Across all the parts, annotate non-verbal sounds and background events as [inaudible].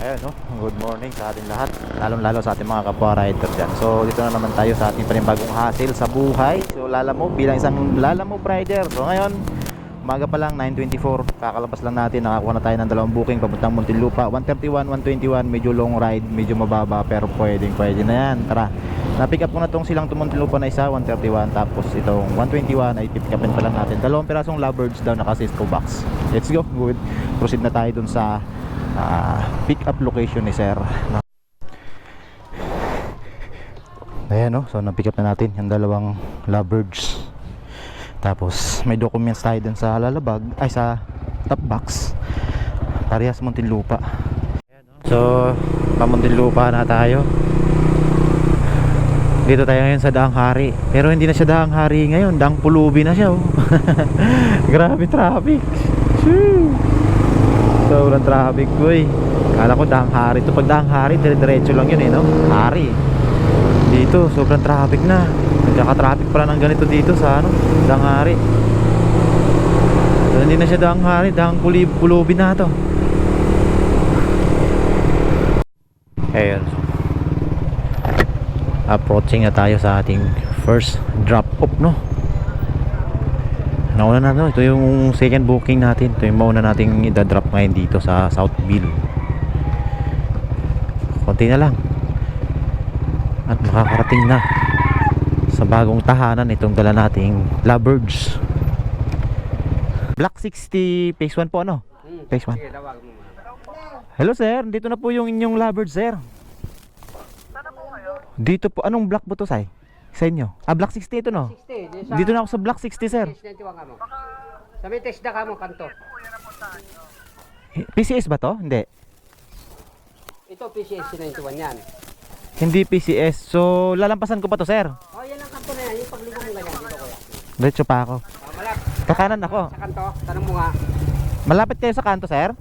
Ayan, no? Good morning sa ating lahat. Lalong-lalo sa ating mga kapwa rider dyan. So, dito na naman tayo sa ating panibagong hassle sa buhay. So, Lalamove bilang isang Lalamove rider. So, ngayon, umaga pa lang, 9.24. Kakalabas lang natin. Nakakuha na tayo ng dalawang booking papuntang Muntinlupa. 131, 121. Medyo long ride, medyo mababa. Pero pwedeng, pwede na yan. Tara. Na-pick up ko na tong silang Muntinlupa na isa, 131. Tapos itong 121 ay pick upin pa lang natin. Dalawang pirasong lovebirds daw naka Cisco box. Let's go. Good. Proceed na tayo dun sa ah, pick up location ni sir. No? ayan no so na-pick up na natin yung dalawang lovebirds. Tapos may documents tayo dun sa lalabag ay sa top box. Parehas Muntinlupa. So pa Muntinlupa na tayo. Dito tayo ngayon sa Daang Hari. Pero hindi na siya Daang Hari ngayon. Daang Pulubi na siya oh. [laughs] grabe traffic. Shoo! Sobrang traffic eh. Kala ko dahang hari to. Pag dahang hari, dire-diretso lang yun eh, no? Hari. Dito, sobrang traffic na. Nagkaka-traffic pala ng ganito dito sa ano, dahang hari. Hindi na siya dahang hari, dahang kulib, kulubi na to. Ayun. Approaching na tayo sa ating first drop off, no? Nauna na to. Ito yung second booking natin. Ito yung mauna nating idadrop ngayon dito sa Southville. Konti na lang. At makakarating na sa bagong tahanan itong dala nating lovebirds. Black 60 phase 1 po ano? Phase 1. Hello sir, dito na po yung inyong lovebirds sir. Dito po, anong block po to say? Sa inyo? Ah, block 60 ito no? 60, di sa Dito na ako sa block 60 sir. 91 ka mo. Sa may test na ka mo kanto. PCS ba to? Hindi. Ito PCS 91 yan. Hindi PCS. So, lalampasan ko pa to, sir. Oh, yan ang kanto na yan, yung pagligo mo ganyan dito kuya. Diretso pa ako. Ah, malap Kakanan ako. sa kanto, tanong mo nga. Malapit kayo sa kanto, sir?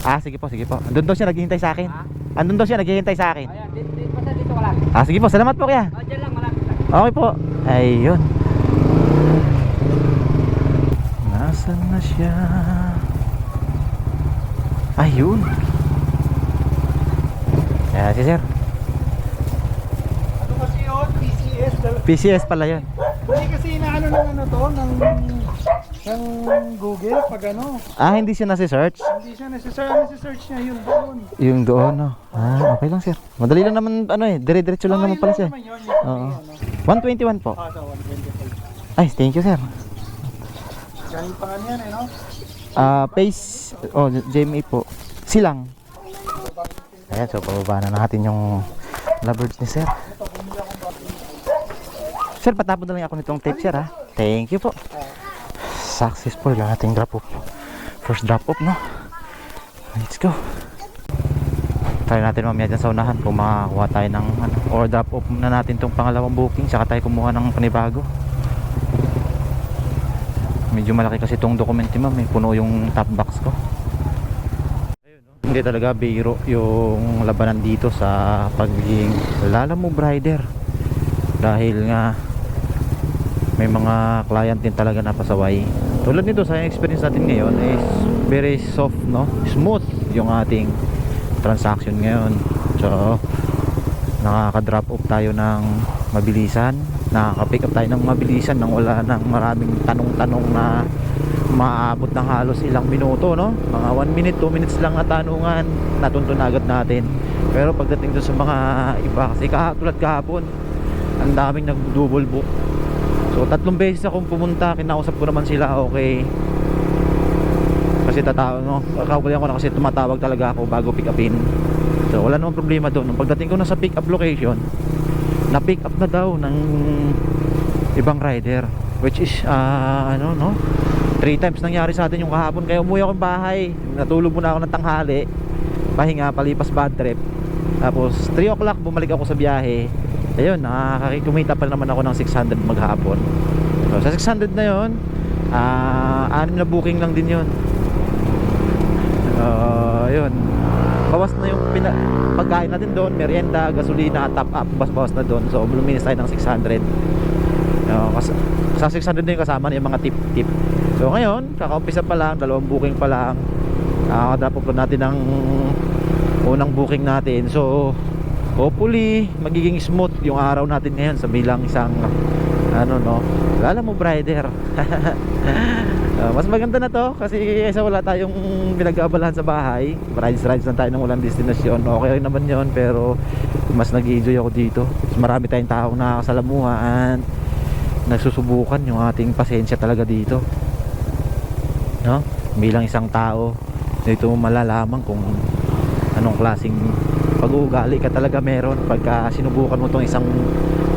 Ah, sige po, sige po. Andun daw siya naghihintay sa akin. Ha? Andun daw siya naghihintay sa akin. Ayan, dito, dito, basta dito ka lang. Ah, sige po. Salamat po kaya. Oh, dyan lang, malapit lang. Okay po. Ayun. Nasaan na siya? Ayun. Ayan si sir. Ano kasi yun? PCS. PCS pala yun. Hindi kasi inaano ng ano to, ng, ng Google pag ano. Ah, hindi siya nasi-search? Hindi siya necessary, nasi-search niya yun doon. Yung doon, no? Ah, okay lang, sir. Madali lang naman, ano eh. Dire-diretso lang Oh, naman yun pala siya. naman yun, yung Oo. ano. 121 po. Ah, sa 125. Ay, thank you, sir. Galing pa yan eh, no? Ah, pace, oh, JMA po. Silang. Ayan, so pababa na natin yung lovebirds ni sir. Sir, patapon na lang ako nitong tape, sir, ha? Thank you po. Successful yung ating drop off. First drop off, no? Let's go. Try natin mamaya dyan sa unahan kung makakuha tayo ng ano, or drop off na natin tong pangalawang booking saka tayo kumuha ng panibago. Medyo malaki kasi itong dokumento ma'am, may puno yung top box ko. Hindi talaga biro yung labanan dito sa pagiging lalamove rider. Dahil nga may mga client din talaga na pasaway. Tulad nito sa experience natin ngayon is very soft no, smooth yung ating transaction ngayon. So nakaka-drop off tayo ng mabilisan, nakaka-pick up tayo ng mabilisan nang wala nang maraming tanong-tanong na maabot ng halos ilang minuto no? Mga 1 minute 2 minutes lang na tanungan natuntun na agad natin. Pero pagdating doon sa mga iba kasi kaha, tulad kahapon ang daming nag double book so tatlong beses akong pumunta. Kinausap ko naman sila okay. Kasi tatawag no kakaulihan ko na kasi tumatawag talaga ako bago pick upin so wala namang problema doon. Nung pagdating ko na sa pick up location na pick up na daw ng ibang rider. Which is ah, ano no? Three times nangyari sa atin yung kahapon. Kaya umuwi ako ng bahay. Natulog muna ako ng tanghali. Pahinga palipas bad trip. Tapos 3 o'clock bumalik ako sa biyahe ayun nakakakumita pa naman ako ng 600 maghapon so, sa 600 na yun ah anim na booking lang din yun uh, yun bawas na yung pina pagkain natin doon merienda, gasolina, top up bawas bawas na doon so luminis tayo ng 600 No, kas sa 600 din kasama na yung mga tip-tip. So ngayon, kakaumpisa pa lang, dalawang booking pa lang. Nakakadrop off natin ng unang booking natin. So hopefully magiging smooth yung araw natin ngayon sa bilang isang ano no, lala mo brider. [laughs] Ah, mas maganda na to kasi isa wala tayong pinag-aabalahan sa bahay. Rides rides lang tayo ng walang destinasyon. Okay rin naman 'yon pero mas nag-enjoy ako dito. Mas marami tayong taong nakakasalamuhan nagsusubukan yung ating pasensya talaga dito. No? Bilang isang tao, dito mo malalaman kung anong klaseng pag-uugali ka talaga meron pagka sinubukan mo tong isang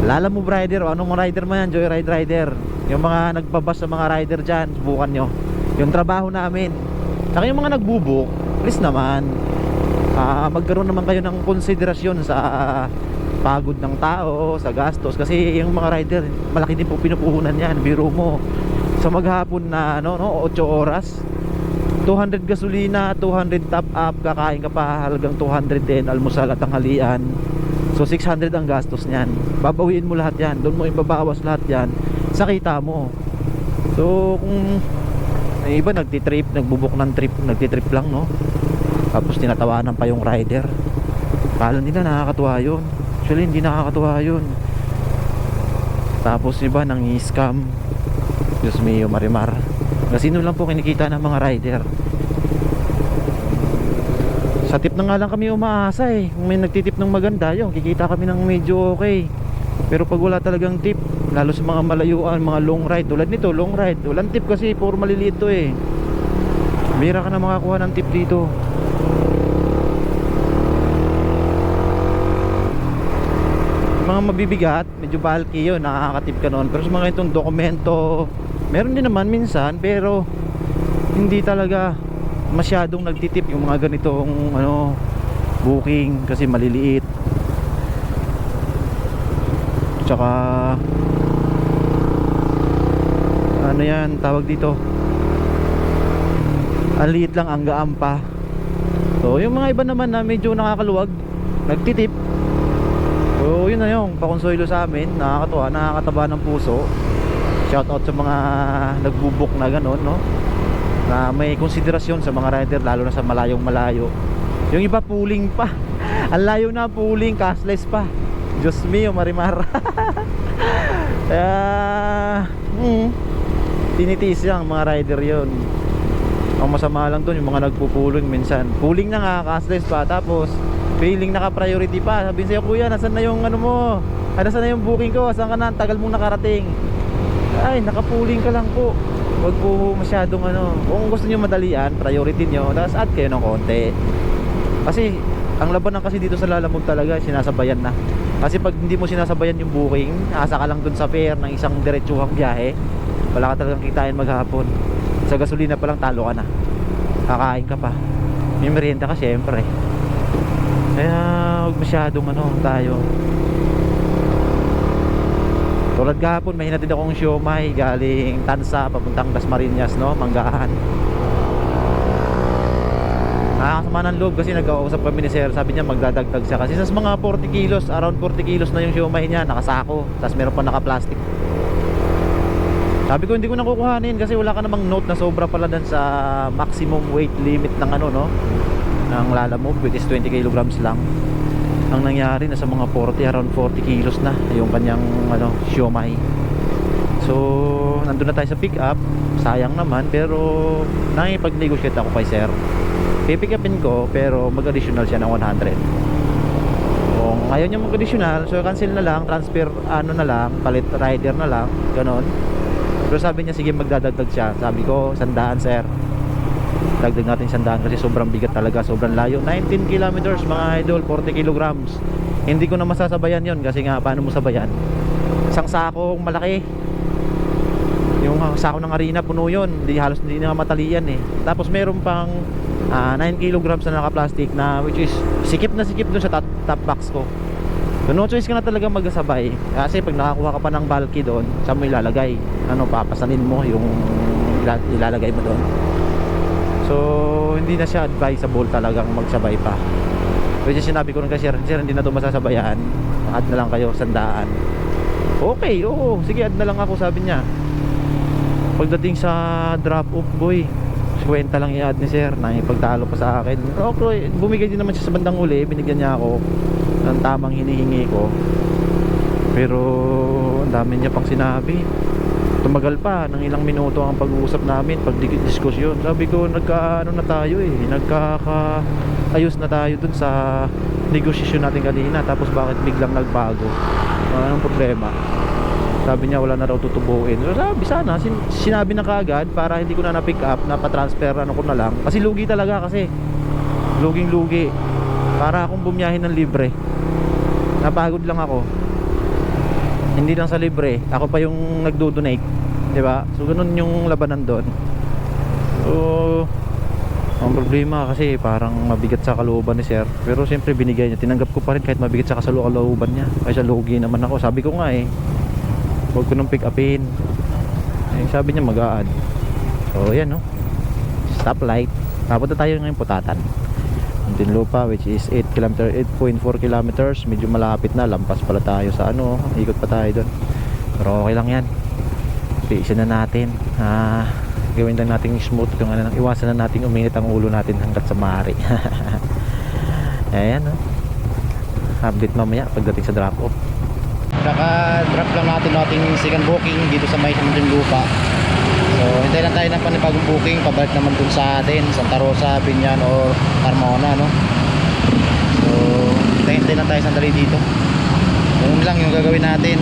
lala mo rider o anong rider mo yan, joyride rider. Yung mga nagbabas sa mga rider dyan, subukan nyo. Yung trabaho namin. Saka yung mga nagbubuk, please naman, ah, magkaroon naman kayo ng konsiderasyon sa pagod ng tao, sa gastos kasi yung mga rider, malaki din po pinupuhunan yan. Biro mo sa maghapon na ano, no, 8 oras. 200 gasolina, 200 top up, kakain ka pa halagang 200 din, almusal at tanghalian. So 600 ang gastos niyan. Babawiin mo lahat 'yan. Doon mo ibabawas lahat 'yan sa kita mo. So kung may iba nagti-trip, nagbubuk ng trip, nagti-trip lang, no? Tapos tinatawanan pa yung rider. Kala nila nakakatuwa 'yun. Actually hindi nakakatuwa 'yun. Tapos iba nang scam Diyos mio marimar. Kasi lang po kinikita ng mga rider. Sa tip na nga lang kami umaasa eh. Kung may nagtitip ng maganda, yun, kikita kami ng medyo okay. Pero pag wala talagang tip, lalo sa mga malayuan, mga long ride, tulad nito, long ride, walang tip kasi puro maliliit to eh. Bira ka na makakuha ng tip dito. Mga mabibigat, medyo bulky yun, nakakatip ka noon. Pero sa mga itong dokumento, meron din naman minsan, pero hindi talaga masyadong nagtitip yung mga ganitong ano booking kasi maliliit. Tsaka ano yan tawag dito? Ang liit lang ang gaan pa so yung mga iba naman na medyo nakakaluwag nagtitip so yun na yung pakonsuelo sa amin. Nakakatuwa nakakataba ng puso. Shout out sa mga nagbubuk na ganon no? Na may konsiderasyon sa mga rider lalo na sa malayong malayo. Yung iba pooling pa. [laughs] Ang layo na pooling. Cashless pa. Diyos mio marimar. [laughs] Kaya hmm, tinitiis yan ang mga rider yon ang masama lang dun yung mga nagpupulong minsan. Pooling na nga cashless pa. Tapos feeling naka priority pa. Sabihin sa'yo kuya nasan na yung ano mo? Ah, nasan na yung booking ko? Saan ka na? Tagal mong nakarating. Ay nakapuling ka lang po. Huwag po masyadong ano. Kung gusto nyo madalian, priority nyo Tapos add kayo ng konti. Kasi ang labanan kasi dito sa Lalamove talaga Sinasabayan na. Kasi pag hindi mo sinasabayan yung booking Asa ka lang dun sa fare ng isang diretsuhang biyahe Wala ka talagang kitain maghapon. Sa gasolina pa lang talo ka na. Kakain ka pa. May merienda ka syempre Kaya huwag masyadong ano tayo tulad kahapon, may hinatid akong siomay galing Tansa papuntang Dasmariñas, no? Manggahan. Nakakasama ng loob kasi nagkausap kami ni Sir. Sabi niya magdadagdag siya kasi sa mga 40 kilos, around 40 kilos na yung siomay niya, nakasako. Tapos meron pa naka-plastic. Sabi ko hindi ko na kukuhanin kasi wala ka namang note na sobra pala dan sa maximum weight limit ng ano, no? Ng Lala Move which is 20 kilograms lang. Ang nangyari na sa mga 40 around 40 kilos na yung kanyang ano siomay so nandun na tayo sa pick up sayang naman pero nakipag-negotiate ako kay sir. Pipick upin ko pero mag-additional siya ng 100 kung ayaw niya mag-additional so cancel na lang transfer ano na lang palit rider na lang ganon. Pero sabi niya sige magdadagdag siya. Sabi ko sandaan sir dagdag natin sandaan kasi sobrang bigat talaga sobrang layo. 19 kilometers mga idol 40 kilograms. Hindi ko na masasabayan yon kasi nga paano mo sabayan? Isang sakong malaki. Yung sako ng arena puno yun. Hindi halos hindi na matalian eh. Tapos meron pang ah, 9 kilograms na naka-plastic na which is sikip na sikip dun sa top, top box ko. So no choice ka na talaga magkasabay kasi pag nakakuha ka pa ng bulky doon saan mo ilalagay? Ano papasanin mo yung ila- ilalagay mo doon So, hindi na siya advisable talagang magsabay pa. Which sinabi ko rin kasi, sir, hindi na ito masasabayan. Add na lang kayo, sandaan. Okay, oo. Sige, add na lang ako, sabi niya. Pagdating sa drop off, boy, kwenta lang i-add ni sir na ipagtalo pa sa akin. Okay, bumigay din naman siya sa bandang uli, binigyan niya ako ng tamang hinihingi ko. Pero ang dami niya pang sinabi. Tumagal pa ng ilang minuto ang pag-uusap namin, pag diskusyon. Sabi ko, nagka ano na tayo eh, nagkaka ayos na tayo dun sa negosasyon natin kanina tapos bakit biglang nagbago? Anong problema? Sabi niya wala na raw tutubuin. So, sabi sana sin- sinabi na kaagad para hindi ko na na-pick up napatransfer ano ko na lang. Kasi lugi talaga kasi. Luging lugi para akong bumiyahin ng libre. Napagod lang ako hindi lang sa libre ako pa yung nagdo-donate di ba? So ganun yung labanan doon. So ang problema kasi parang mabigat sa kalooban ni sir. Pero siyempre binigay niya. Tinanggap ko pa rin kahit mabigat sa kalooban niya. Kasi lugi naman ako. Sabi ko nga eh huwag ko nang pick upin eh, sabi niya mag-a-add. So yan no? Stoplight. Papunta tayo ngayon putatan Muntinlupa which is 8 km 8.4 kilometers. Medyo malapit na lampas pala tayo sa ano ikot pa tayo doon pero okay lang yan. Tiisin na natin. Ah gawin lang natin smooth yung ano, iwasan na natin uminit ang ulo natin hanggat sa maaari. [laughs] Ayan no update mamaya pagdating sa drop off naka drop lang natin nating second booking dito sa may Muntinlupa hintay lang tayo ng panibagong booking pabalik naman dun sa atin, Santa Rosa, Binyan or Carmona, no? So, hintay-hintay lang tayo sandali dito. Yun lang yung gagawin natin.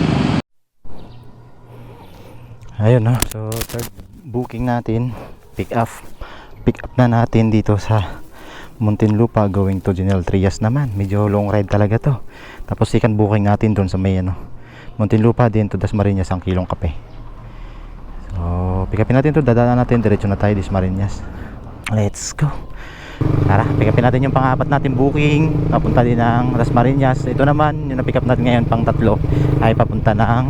Ayun, no? So, third booking natin, pick up. Pick up na natin dito sa Muntinlupa going to General Trias naman. Medyo long ride talaga to. Tapos second booking natin dun sa may ano, Muntinlupa din to Dasmariñas ang kilong kape. So, pick upin natin to, dadaan natin, diretso na tayo Dismariñas. Let's go. Tara, pick upin natin yung pang-apat natin booking, papunta din ng Dasmariñas. Ito naman, yung na-pick up natin ngayon pang tatlo, ay papunta ng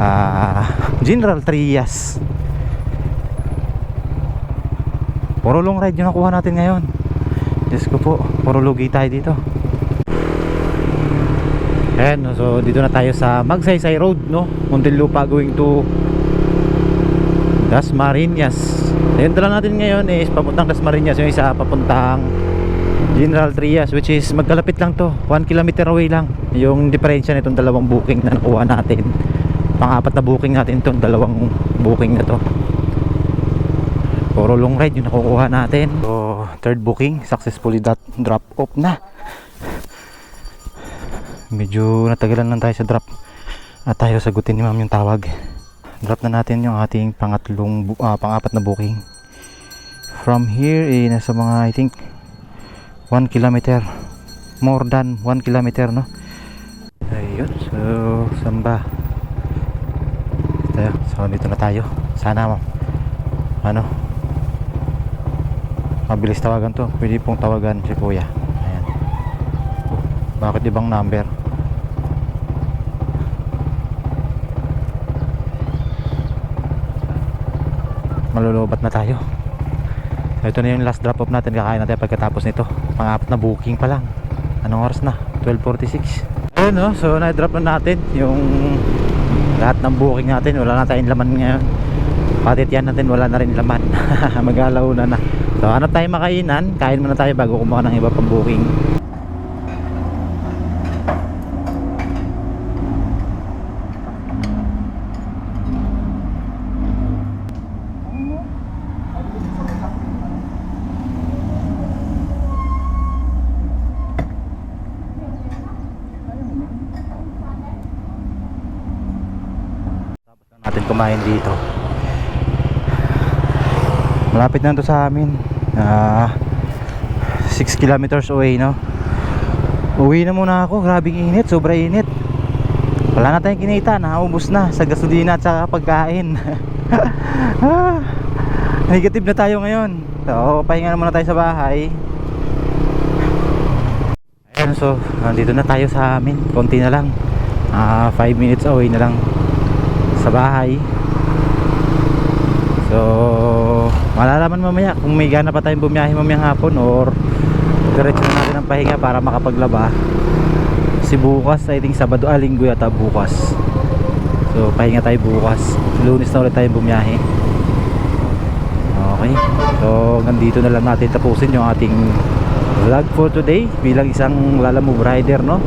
ah, General Trias. Puro long ride yung nakuha natin ngayon. Diyos ko po, puro lugi tayo dito. Ayan, so dito na tayo sa Magsaysay Road, no? Muntinlupa going to Dasmariñas. Ayun dala natin ngayon is papuntang Dasmariñas, yung isa papuntang General Trias which is magkalapit lang to, 1 kilometer away lang. Yung diferensya nitong dalawang booking na nakuha natin. Pang-apat na booking natin tong dalawang booking na to. Puro long ride yung nakukuha natin. So, third booking, successfully that drop off na. Medyo natagalan lang tayo sa drop. At tayo sagutin ni ma'am yung tawag. Drop na natin yung ating pangatlong, ah, pang-apat na booking. From here, eh, nasa mga, I think, 1 kilometer. More than 1 kilometer, no? Ayun, so, saan ba? Tayo, so, dito na tayo. Sana. Ano? Mabilis tawagan to. Pwede pong tawagan si kuya. Ayan. Oh, bakit ibang number? Malulubat na tayo. Ito na yung last drop off natin. Kakain natin pagkatapos nito. Pangapat na booking pa lang. Anong oras na? 12.46 ayun no so na drop na natin yung lahat ng booking natin. Wala na tayong laman ngayon. Patit natin. Wala na rin laman. [laughs] Magalaw na na. So hanap tayo makainan. Kain muna tayo bago kumuha ng iba pang booking natin kumain dito. Malapit na to sa amin. Ah 6 kilometers away no? Uwi na muna ako. Grabing init sobra init. Wala na tayong kinita naubos na sa gasolina at sa pagkain. [laughs] Ah, negative na tayo ngayon. So pahinga na muna tayo sa bahay. Ayan so nandito na tayo sa amin. Konti na lang. 5 minutes away na lang sa bahay so malalaman mamaya kung may gana pa tayong bumiyahe mamayang hapon or diretso na natin ang pahinga para makapaglaba Kasi bukas, I think Sabado, ah, Linggo yata bukas. So, pahinga tayo bukas. Lunes na ulit tayo bumiyahe. Okay. So, nandito na lang natin tapusin yung ating vlog for today bilang isang Lala Move rider, no?